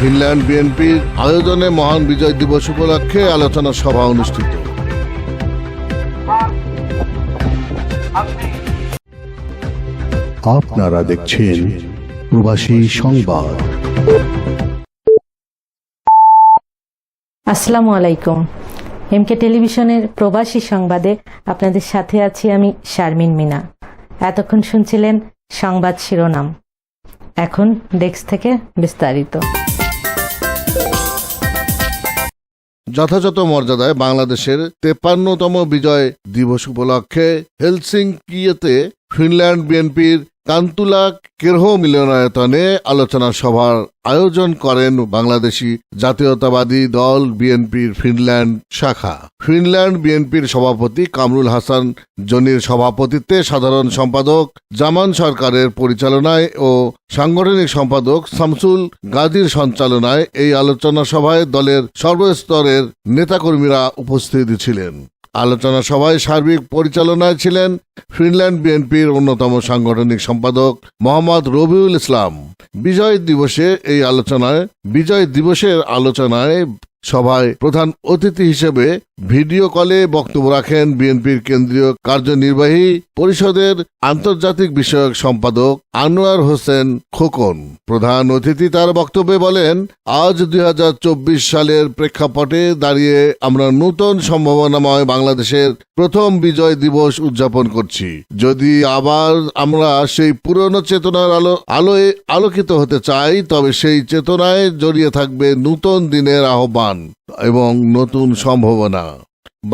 Finland বিএনপির আয়োজনে মহান বিজয় দিবস উপলক্ষে আলোচনা সভা অনুষ্ঠিত। আপনারা দেখছেন প্রবাসী সংবাদ। আসসালামু আলাইকুম। এমকে টেলিভিশনের প্রবাসী সংবাদে আপনাদের সাথে আছি আমি শারমিন মিনা। এতক্ষণ শুনছিলেন সংবাদ শিরোনাম। এখন ডেস্ক থেকে বিস্তারিত। যথাযথ মর্যাদায় বাংলাদেশের তেপান্নতম বিজয় দিবস উপলক্ষে হেলসিংকিয়েতে ফিনল্যান্ড বিএনপির কান্তুলা কেরহ মিলনায়তনে আলোচনা সভার আয়োজন করেন বাংলাদেশি জাতীয়তাবাদী দল বিএনপির ফিনল্যান্ড শাখা। ফিনল্যান্ড বিএনপির সভাপতি কামরুল হাসান জনির সভাপতিত্বে সাধারণ সম্পাদক জামান সরকারের পরিচালনায় ও সাংগঠনিক সম্পাদক শামসুল গাজীর সঞ্চালনায় এই আলোচনা সভায় দলের সর্বস্তরের নেতাকর্মীরা উপস্থিত ছিলেন। আলোচনা সভায় সার্বিক পরিচালনায় ছিলেন ফিনল্যান্ড বিএনপির অন্যতম সাংগঠনিক সম্পাদক মোহাম্মদ রবিউল ইসলাম। বিজয় দিবসে এই আলোচনায় বিজয় দিবসের আলোচনায় সভায় প্রধান অতিথি হিসেবে ভিডিও কলে বক্তব্য রাখেন বিএনপির কেন্দ্রীয় কার্যনির্বাহী পরিষদের আন্তর্জাতিক বিষয়ক সম্পাদক আনোয়ার হোসেন খোকন। প্রধান অতিথি তার বক্তব্যে বলেন, আজ দু হাজার চব্বিশ সালের প্রেক্ষাপটে দাঁড়িয়ে আমরা নূতন সম্ভাবনাময় বাংলাদেশের প্রথম বিজয় দিবস উদযাপন করছি। যদি আবার আমরা সেই পুরনো চেতনার আলো, আলোয় আলোকিত হতে চাই, তবে সেই চেতনায় জড়িয়ে থাকবে নূতন দিনের আহ্বান। এবং নতুন সম্ভাবনা।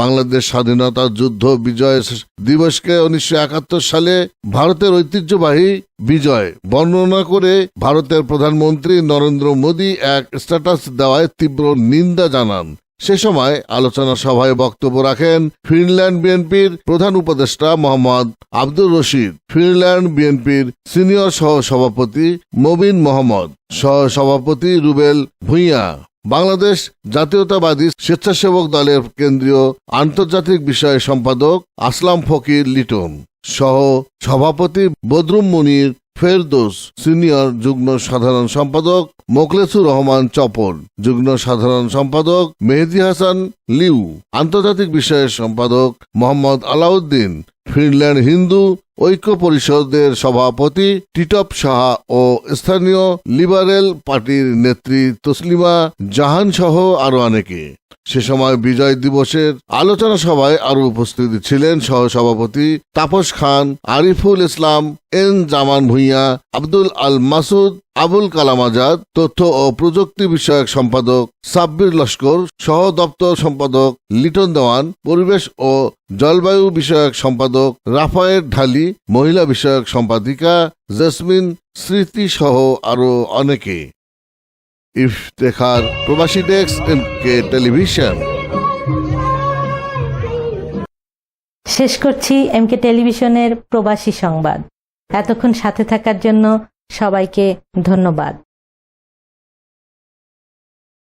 বাংলাদেশ স্বাধীনতা যুদ্ধ বিজয় দিবসকে উনিশশো একাত্তর সালে ভারতের ঐতিহ্যবাহী বিজয় বর্ণনা করে ভারতের প্রধানমন্ত্রী নরেন্দ্র মোদী এক স্ট্যাটাস দেওয়ায় তীব্র নিন্দা জানান। সে সময় আলোচনা সভায় বক্তব্য রাখেন ফিনল্যান্ড বিএনপির প্রধান উপদেষ্টা মোহাম্মদ আব্দুর রশিদ। ফিনল্যান্ড বিএনপির সিনিয়র সহ সভাপতি মবিন মোহাম্মদ সহ সভাপতি রুবেল ভুঁইয়া। বাংলাদেশ জাতীয়তাবাদী স্বেচ্ছাসেবক দলের কেন্দ্রীয় আন্তর্জাতিক বিষয়ে সম্পাদক আসলাম ফকির লিটন সহ সভাপতি বদরুম মুনির ফেরদোস, সিনিয়র যুগ্ম সাধারণ সম্পাদক মোকলেসুর রহমান চপল যুগ্ম সাধারণ সম্পাদক মেহেদি হাসান লিউ, আন্তর্জাতিক বিষয়ের সম্পাদক মোহাম্মদ আলাউদ্দিন, ফিনল্যান্ড হিন্দু ঐক্য পরিষদের সভাপতি টিটপ সাহা ও স্থানীয় লিবারেল পার্টির নেত্রী তসলিমা জাহান সহ আরও অনেকে। সে সময় বিজয় দিবসের আলোচনা সভায় আরও উপস্থিত ছিলেন সহ সভাপতি তাপস খান, আরিফুল ইসলাম, এন জামান ভুঁইয়া, আব্দুল আল মাসুদ, আবুল কালাম আজাদ, তথ্য ও প্রযুক্তি বিষয়ক সম্পাদক সাব্বির লস্কর, সহ দপ্তর সম্পাদক লিটন দেওয়ান, পরিবেশ ও জলবায়ু বিষয়ক সম্পাদক রাফায়ের ঢালি, মহিলা বিষয়ক সম্পাদিকা জেসমিন স্মৃতি সহ আরও অনেকে। ইফতেখার প্রবাসী ডেস্ক কে টেলিভিশন। শেষ করছি এমকে টেলিভিশনের প্রবাসী সংবাদ। এতক্ষণ সাথে থাকার জন্য সবাইকে ধন্যবাদ।